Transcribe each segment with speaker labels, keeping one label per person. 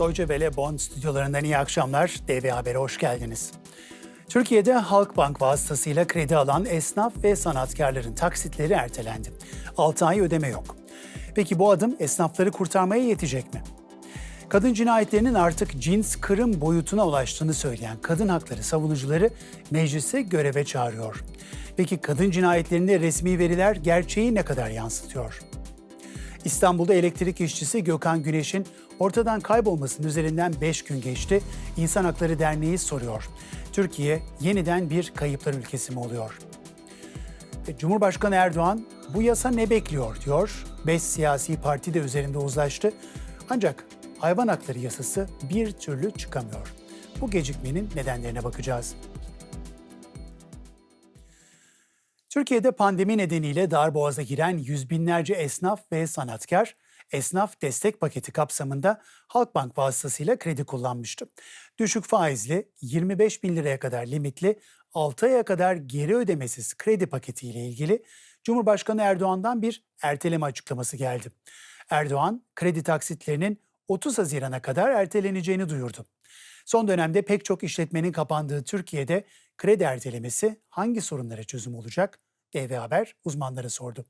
Speaker 1: Deutsche Welle Bonn stüdyolarından iyi akşamlar. DV Haber'e hoş geldiniz. Türkiye'de Halkbank vasıtasıyla kredi alan esnaf ve sanatkarların taksitleri ertelendi. 6 ay ödeme yok. Peki bu adım esnafları kurtarmaya yetecek mi? Kadın cinayetlerinin artık cins kırım boyutuna ulaştığını söyleyen kadın hakları savunucuları meclise göreve çağırıyor. Peki kadın cinayetlerinde resmi veriler gerçeği ne kadar yansıtıyor? İstanbul'da elektrik işçisi Gökhan Güneş'in ortadan kaybolmasının üzerinden 5 gün geçti. İnsan Hakları Derneği soruyor. Türkiye yeniden bir kayıplar ülkesi mi oluyor? E, Cumhurbaşkanı Erdoğan bu yasa ne bekliyor diyor. 5 siyasi parti de üzerinde uzlaştı. Ancak hayvan hakları yasası bir türlü çıkamıyor. Bu gecikmenin nedenlerine bakacağız. Türkiye'de pandemi nedeniyle darboğaza giren yüz binlerce esnaf ve sanatkar, esnaf destek paketi kapsamında Halkbank vasıtasıyla kredi kullanmıştı. Düşük faizli 25 bin liraya kadar limitli 6 aya kadar geri ödemesiz kredi paketiyle ilgili Cumhurbaşkanı Erdoğan'dan bir erteleme açıklaması geldi. Erdoğan kredi taksitlerinin 30 Haziran'a kadar erteleneceğini duyurdu. Son dönemde pek çok işletmenin kapandığı Türkiye'de kredi ertelemesi hangi sorunlara çözüm olacak? DV Haber uzmanları sordu.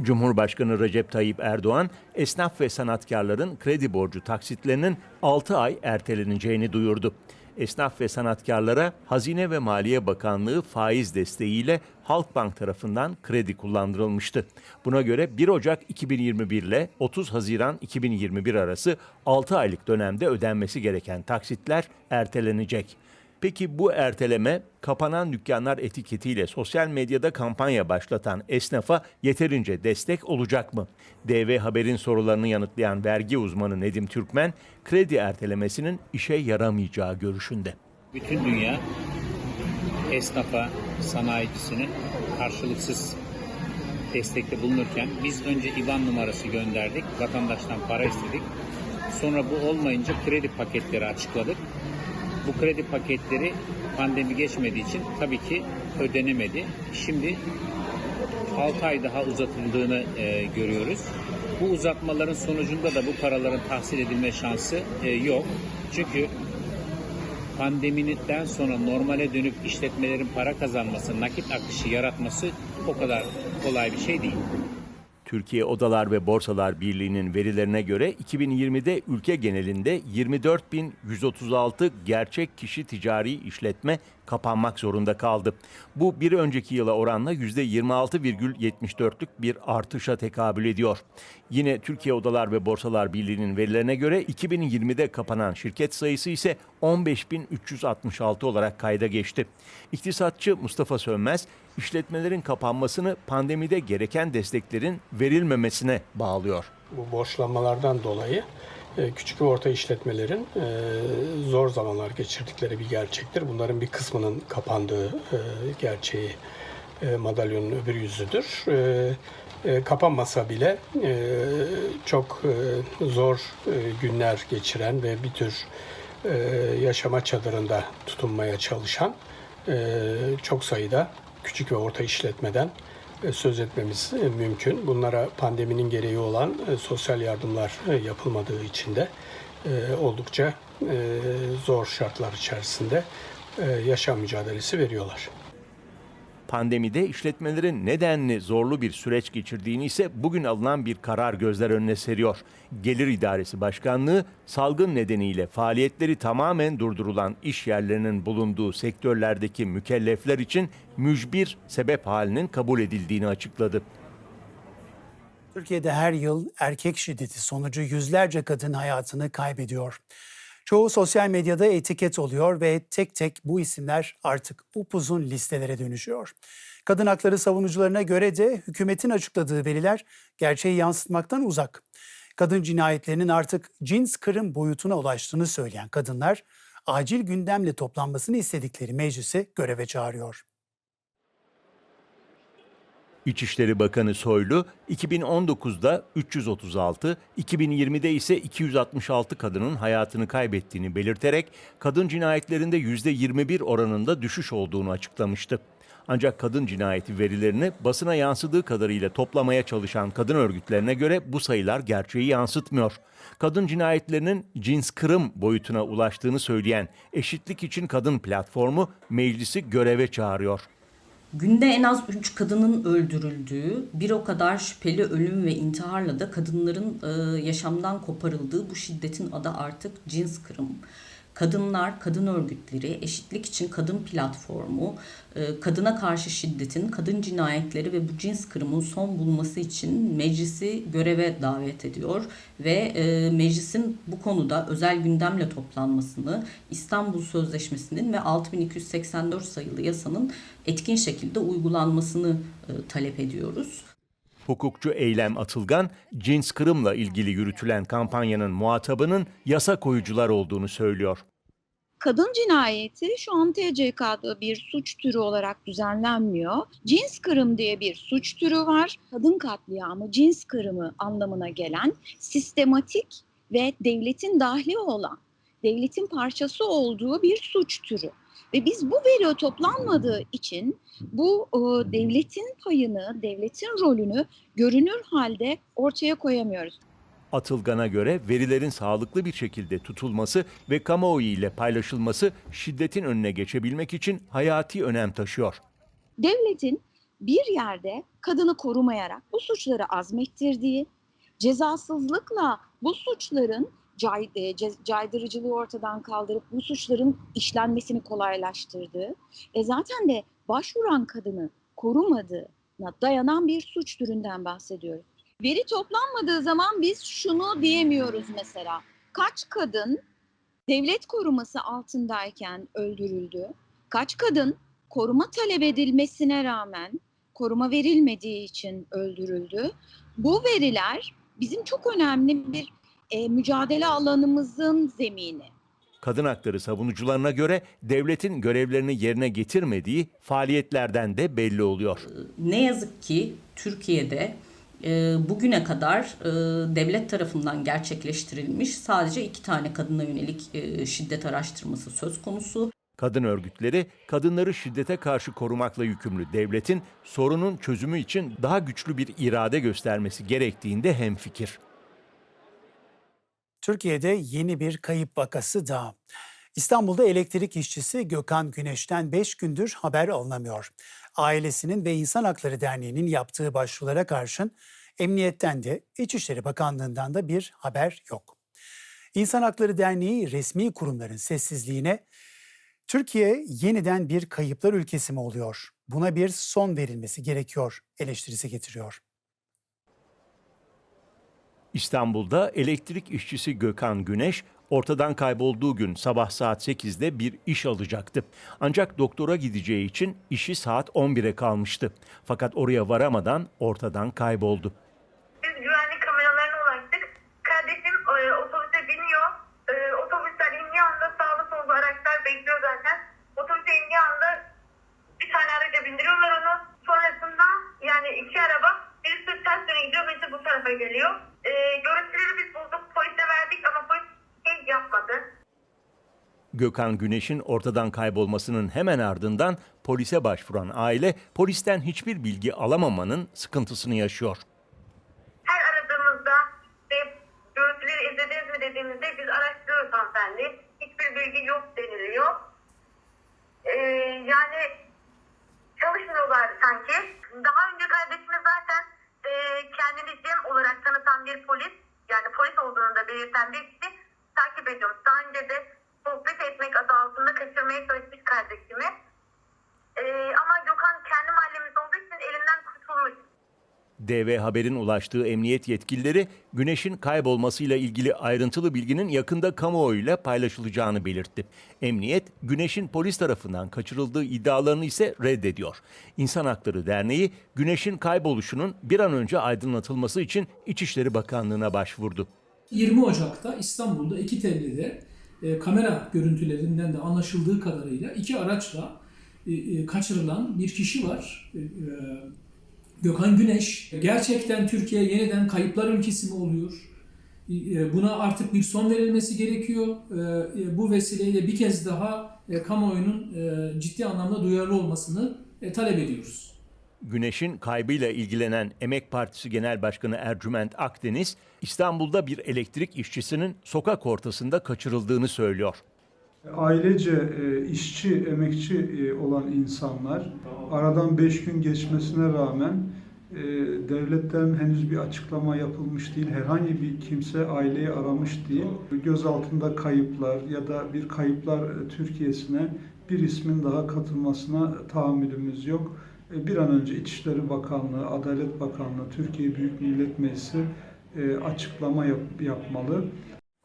Speaker 2: Cumhurbaşkanı Recep Tayyip Erdoğan, esnaf ve sanatkarların kredi borcu taksitlerinin 6 ay erteleneceğini duyurdu. Esnaf ve sanatkarlara Hazine ve Maliye Bakanlığı faiz desteğiyle Halkbank tarafından kredi kullandırılmıştı. Buna göre 1 Ocak 2021 ile 30 Haziran 2021 arası 6 aylık dönemde ödenmesi gereken taksitler ertelenecek. Peki bu erteleme kapanan dükkanlar etiketiyle sosyal medyada kampanya başlatan esnafa yeterince destek olacak mı? DV Haber'in sorularını yanıtlayan vergi uzmanı Nedim Türkmen, kredi ertelemesinin işe yaramayacağı görüşünde.
Speaker 3: Bütün dünya esnafa, sanayicisine karşılıksız destekte bulunurken biz önce IBAN numarası gönderdik, vatandaştan para istedik. Sonra bu olmayınca kredi paketleri açıkladık. Bu kredi paketleri pandemi geçmediği için tabii ki ödenemedi. Şimdi 6 ay daha uzatıldığını e, görüyoruz. Bu uzatmaların sonucunda da bu paraların tahsil edilme şansı e, yok. Çünkü pandemiden sonra normale dönüp işletmelerin para kazanması, nakit akışı yaratması o kadar kolay bir şey değil.
Speaker 2: Türkiye Odalar ve Borsalar Birliği'nin verilerine göre 2020'de ülke genelinde 24.136 gerçek kişi ticari işletme kapanmak zorunda kaldı. Bu bir önceki yıla oranla %26,74'lük bir artışa tekabül ediyor. Yine Türkiye Odalar ve Borsalar Birliği'nin verilerine göre 2020'de kapanan şirket sayısı ise 15.366 olarak kayda geçti. İktisatçı Mustafa Sönmez, işletmelerin kapanmasını pandemide gereken desteklerin verilmemesine bağlıyor.
Speaker 4: Bu borçlanmalardan dolayı küçük ve orta işletmelerin e, zor zamanlar geçirdikleri bir gerçektir. Bunların bir kısmının kapandığı e, gerçeği madalyonun öbür yüzüdür. Kapanmasa bile çok zor günler geçiren ve bir tür yaşama çadırında tutunmaya çalışan çok sayıda küçük ve orta işletmeden e, söz etmemiz e, mümkün. Bunlara pandeminin gereği olan e, sosyal yardımlar yapılmadığı için de oldukça zor şartlar içerisinde yaşam mücadelesi veriyorlar.
Speaker 2: Pandemide işletmelerin nedenli zorlu bir süreç geçirdiğini ise bugün alınan bir karar gözler önüne seriyor. Gelir İdaresi Başkanlığı salgın nedeniyle faaliyetleri tamamen durdurulan iş yerlerinin bulunduğu sektörlerdeki mükellefler için mücbir sebep halinin kabul edildiğini açıkladı.
Speaker 1: Türkiye'de her yıl erkek şiddeti sonucu yüzlerce kadın hayatını kaybediyor. Çoğu sosyal medyada etiket oluyor ve tek tek bu isimler artık upuzun listelere dönüşüyor. Kadın hakları savunucularına göre de hükümetin açıkladığı veriler gerçeği yansıtmaktan uzak. Kadın cinayetlerinin artık cins kırım boyutuna ulaştığını söyleyen kadınlar acil gündemle toplanmasını istedikleri meclise göreve çağırıyor.
Speaker 2: İçişleri Bakanı Soylu 2019'da 336, 2020'de ise 266 kadının hayatını kaybettiğini belirterek kadın cinayetlerinde %21 oranında düşüş olduğunu açıklamıştı. Ancak kadın cinayeti verilerini basına yansıdığı kadarıyla toplamaya çalışan kadın örgütlerine göre bu sayılar gerçeği yansıtmıyor. Kadın cinayetlerinin cins kırım boyutuna ulaştığını söyleyen Eşitlik İçin Kadın platformu meclisi göreve çağırıyor.
Speaker 5: Günde en az 3 kadının öldürüldüğü, bir o kadar şüpheli ölüm ve intiharla da kadınların e, yaşamdan koparıldığı bu şiddetin adı artık cins kırım. Kadınlar, kadın örgütleri, eşitlik için kadın platformu, e, kadına karşı şiddetin, kadın cinayetleri ve bu cins kırımın son bulması için meclisi göreve davet ediyor ve e, meclisin bu konuda özel gündemle toplanmasını, İstanbul Sözleşmesi'nin ve 6284 sayılı yasanın etkin şekilde uygulanmasını e, talep ediyoruz.
Speaker 2: Hukukçu Eylem Atılgan, cins kırımla ilgili yürütülen kampanyanın muhatabının yasa koyucular olduğunu söylüyor.
Speaker 6: Kadın cinayeti şu an TCK'da bir suç türü olarak düzenlenmiyor. Cins kırım diye bir suç türü var. Kadın katliamı, cins kırımı anlamına gelen sistematik ve devletin dahli olan, devletin parçası olduğu bir suç türü. Ve biz bu veri toplanmadığı için bu e, devletin payını, devletin rolünü görünür halde ortaya koyamıyoruz.
Speaker 2: Atılgan'a göre verilerin sağlıklı bir şekilde tutulması ve kamuoyu ile paylaşılması şiddetin önüne geçebilmek için hayati önem taşıyor.
Speaker 6: devletin bir yerde kadını korumayarak bu suçları azmettirdiği, cezasızlıkla bu suçların caydırıcılığı ortadan kaldırıp bu suçların işlenmesini kolaylaştırdığı ve zaten de başvuran kadını korumadığına dayanan bir suç türünden bahsediyoruz. Veri toplanmadığı zaman biz şunu diyemiyoruz mesela. Kaç kadın devlet koruması altındayken öldürüldü? Kaç kadın koruma talep edilmesine rağmen koruma verilmediği için öldürüldü. Bu veriler bizim çok önemli bir e, mücadele alanımızın zemini.
Speaker 2: Kadın hakları savunucularına göre devletin görevlerini yerine getirmediği faaliyetlerden de belli oluyor.
Speaker 5: Ne yazık ki Türkiye'de e, bugüne kadar e, devlet tarafından gerçekleştirilmiş sadece iki tane kadına yönelik e, şiddet araştırması söz konusu.
Speaker 2: Kadın örgütleri kadınları şiddete karşı korumakla yükümlü devletin sorunun çözümü için daha güçlü bir irade göstermesi gerektiğinde hemfikir.
Speaker 1: Türkiye'de yeni bir kayıp vakası daha. İstanbul'da elektrik işçisi Gökhan Güneş'ten 5 gündür haber alınamıyor. Ailesinin ve İnsan Hakları Derneği'nin yaptığı başvurulara karşın Emniyetten de İçişleri Bakanlığı'ndan da bir haber yok. İnsan Hakları Derneği resmi kurumların sessizliğine Türkiye yeniden bir kayıplar ülkesi mi oluyor? Buna bir son verilmesi gerekiyor eleştirisi getiriyor.
Speaker 2: İstanbul'da elektrik işçisi Gökhan Güneş ortadan kaybolduğu gün sabah saat 8'de bir iş alacaktı. Ancak doktora gideceği için işi saat 11'e kalmıştı. Fakat oraya varamadan ortadan kayboldu.
Speaker 7: Biz güvenlik kameralarına ulaştık. Kardeşim e, otobüse biniyor. E, otobüsten indiği anda sağlı sollu araçlar bekliyor zaten. Otobüse indiği anda bir tane araca bindiriyorlar onu. Sonrasında yani iki araba ters yöne gidiyor birisi bu tarafa geliyor. E, görüntüleri biz bulduk polise verdik ama polis şey yapmadı.
Speaker 2: Gökhan Güneş'in ortadan kaybolmasının hemen ardından polise başvuran aile polisten hiçbir bilgi alamamanın sıkıntısını yaşıyor.
Speaker 7: Her aradığımızda ve görüntüleri izlediniz mi dediğimizde biz araştırıyoruz hanımefendi. Hiçbir bilgi yok deniliyor. Ee, yani çalışmıyorlar sanki. Daha önce kardeşimiz zaten e, kendini Cem olarak tanıtan bir polis, yani polis olduğunu da belirten bir kişi takip ediyoruz. Daha önce de sohbet etmek adı altında kaçırmaya çalışmış kardeşimi. Ee, ama Gökhan kendi mahallemiz olduğu için elinden kurtulmuş.
Speaker 2: DV Haber'in ulaştığı emniyet yetkilileri Güneş'in kaybolmasıyla ilgili ayrıntılı bilginin yakında kamuoyuyla paylaşılacağını belirtti. Emniyet, Güneş'in polis tarafından kaçırıldığı iddialarını ise reddediyor. İnsan Hakları Derneği, Güneş'in kayboluşunun bir an önce aydınlatılması için İçişleri Bakanlığı'na başvurdu.
Speaker 8: 20 Ocak'ta İstanbul'da Ekitelli'de e, kamera görüntülerinden de anlaşıldığı kadarıyla iki araçla e, e, kaçırılan bir kişi var. E, e, Gökhan Güneş. Gerçekten Türkiye yeniden kayıplar ülkesi mi oluyor? E, e, Buna artık bir son verilmesi gerekiyor. E, Bu vesileyle bir kez daha kamuoyunun ciddi anlamda duyarlı olmasını talep ediyoruz.
Speaker 2: Güneş'in kaybıyla ilgilenen Emek Partisi Genel Başkanı Ercüment Akdeniz, İstanbul'da bir elektrik işçisinin sokak ortasında kaçırıldığını söylüyor.
Speaker 9: Ailece e, işçi, emekçi e, olan insanlar aradan 5 gün geçmesine rağmen e, devletten henüz bir açıklama yapılmış değil. Herhangi bir kimse aileyi aramış değil. Gözaltında kayıplar ya da bir kayıplar Türkiye'sine bir ismin daha katılmasına tahammülümüz yok. Bir an önce İçişleri Bakanlığı, Adalet Bakanlığı, Türkiye Büyük Millet Meclisi açıklama yap- yapmalı.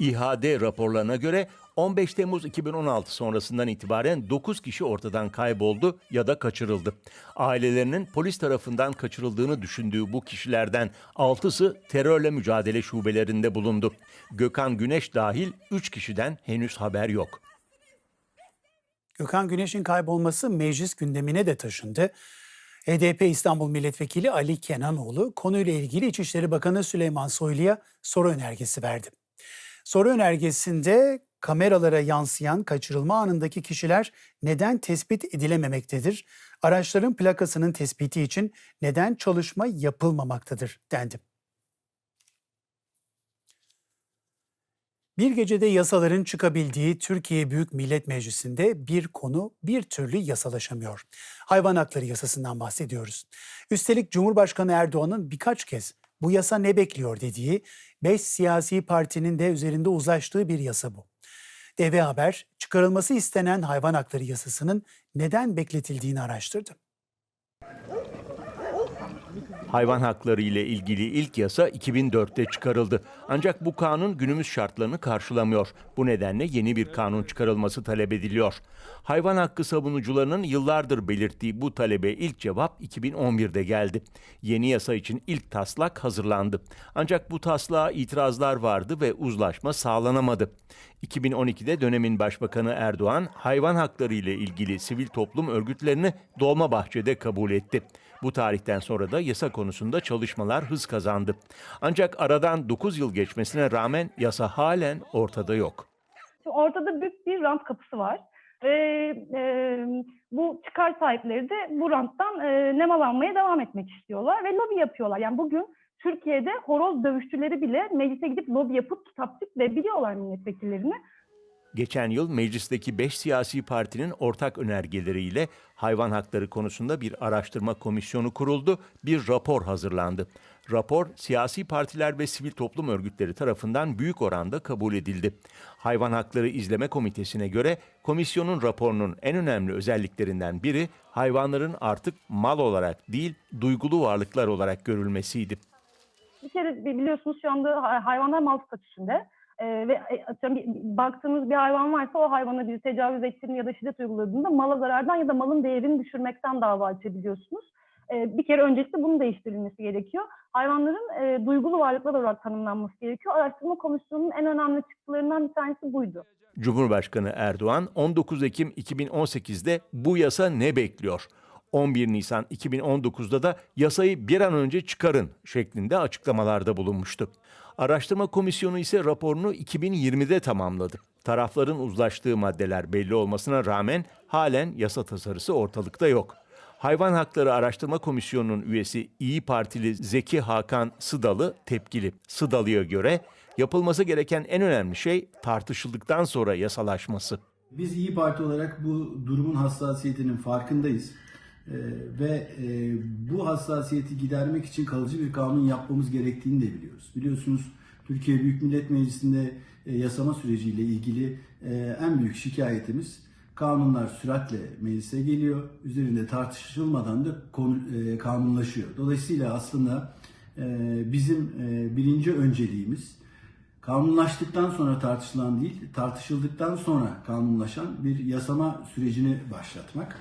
Speaker 2: İHAD raporlarına göre 15 Temmuz 2016 sonrasından itibaren 9 kişi ortadan kayboldu ya da kaçırıldı. Ailelerinin polis tarafından kaçırıldığını düşündüğü bu kişilerden 6'sı terörle mücadele şubelerinde bulundu. Gökhan Güneş dahil 3 kişiden henüz haber yok.
Speaker 1: Gökhan Güneş'in kaybolması meclis gündemine de taşındı. HDP İstanbul Milletvekili Ali Kenanoğlu konuyla ilgili İçişleri Bakanı Süleyman Soylu'ya soru önergesi verdi. Soru önergesinde kameralara yansıyan kaçırılma anındaki kişiler neden tespit edilememektedir? Araçların plakasının tespiti için neden çalışma yapılmamaktadır dendi. Bir gecede yasaların çıkabildiği Türkiye Büyük Millet Meclisi'nde bir konu bir türlü yasalaşamıyor. Hayvan hakları yasasından bahsediyoruz. Üstelik Cumhurbaşkanı Erdoğan'ın birkaç kez bu yasa ne bekliyor dediği, beş siyasi partinin de üzerinde uzlaştığı bir yasa bu. DV Haber çıkarılması istenen hayvan hakları yasasının neden bekletildiğini araştırdı.
Speaker 2: Hayvan hakları ile ilgili ilk yasa 2004'te çıkarıldı. Ancak bu kanun günümüz şartlarını karşılamıyor. Bu nedenle yeni bir kanun çıkarılması talep ediliyor. Hayvan hakkı savunucularının yıllardır belirttiği bu talebe ilk cevap 2011'de geldi. Yeni yasa için ilk taslak hazırlandı. Ancak bu taslağa itirazlar vardı ve uzlaşma sağlanamadı. 2012'de dönemin başbakanı Erdoğan hayvan hakları ile ilgili sivil toplum örgütlerini Dolmabahçe'de kabul etti. Bu tarihten sonra da yasa konusunda çalışmalar hız kazandı. Ancak aradan 9 yıl geçmesine rağmen yasa halen ortada yok.
Speaker 10: Ortada büyük bir rant kapısı var. Ve e, bu çıkar sahipleri de bu ranttan e, nemalanmaya devam etmek istiyorlar ve lobi yapıyorlar. Yani bugün Türkiye'de horoz dövüşçüleri bile meclise gidip lobi yapıp kitapçık ve biliyorlar milletvekillerini.
Speaker 2: Geçen yıl meclisteki 5 siyasi partinin ortak önergeleriyle hayvan hakları konusunda bir araştırma komisyonu kuruldu, bir rapor hazırlandı. Rapor siyasi partiler ve sivil toplum örgütleri tarafından büyük oranda kabul edildi. Hayvan Hakları İzleme Komitesi'ne göre komisyonun raporunun en önemli özelliklerinden biri hayvanların artık mal olarak değil duygulu varlıklar olarak görülmesiydi.
Speaker 10: Bir kere biliyorsunuz şu anda hay- hayvanlar mal statüsünde. E, ve atıyorum bir- baktığınız bir hayvan varsa o hayvana bir tecavüz ettiğini ya da şiddet uyguladığında mala zarardan ya da malın değerini düşürmekten dava açabiliyorsunuz. E, bir kere öncelikle bunun değiştirilmesi gerekiyor. Hayvanların e, duygulu varlıklar olarak tanımlanması gerekiyor. Araştırma komisyonunun en önemli çıktılarından bir tanesi buydu.
Speaker 2: Cumhurbaşkanı Erdoğan 19 Ekim 2018'de bu yasa ne bekliyor? 11 Nisan 2019'da da yasayı bir an önce çıkarın şeklinde açıklamalarda bulunmuştu. Araştırma komisyonu ise raporunu 2020'de tamamladı. Tarafların uzlaştığı maddeler belli olmasına rağmen halen yasa tasarısı ortalıkta yok. Hayvan Hakları Araştırma Komisyonu'nun üyesi İyi Partili Zeki Hakan Sıdalı tepkili. Sıdalı'ya göre yapılması gereken en önemli şey tartışıldıktan sonra yasalaşması.
Speaker 11: Biz İyi Parti olarak bu durumun hassasiyetinin farkındayız. Ee, ve e, bu hassasiyeti gidermek için kalıcı bir kanun yapmamız gerektiğini de biliyoruz. Biliyorsunuz Türkiye Büyük Millet Meclisi'nde e, yasama süreciyle ilgili e, en büyük şikayetimiz kanunlar süratle meclise geliyor. Üzerinde tartışılmadan da kanunlaşıyor. Dolayısıyla aslında bizim birinci önceliğimiz kanunlaştıktan sonra tartışılan değil, tartışıldıktan sonra kanunlaşan bir yasama sürecini başlatmak.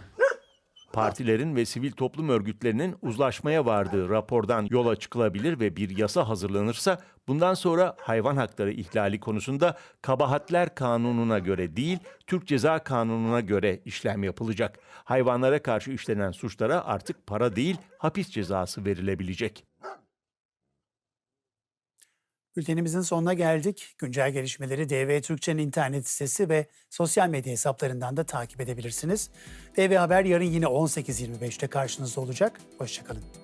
Speaker 2: Partilerin ve sivil toplum örgütlerinin uzlaşmaya vardığı rapordan yola çıkılabilir ve bir yasa hazırlanırsa bundan sonra hayvan hakları ihlali konusunda kabahatler kanununa göre değil, Türk Ceza Kanunu'na göre işlem yapılacak. Hayvanlara karşı işlenen suçlara artık para değil, hapis cezası verilebilecek.
Speaker 1: Bültenimizin sonuna geldik. Güncel gelişmeleri DV Türkçe'nin internet sitesi ve sosyal medya hesaplarından da takip edebilirsiniz. DV Haber yarın yine 18.25'te karşınızda olacak. Hoşçakalın.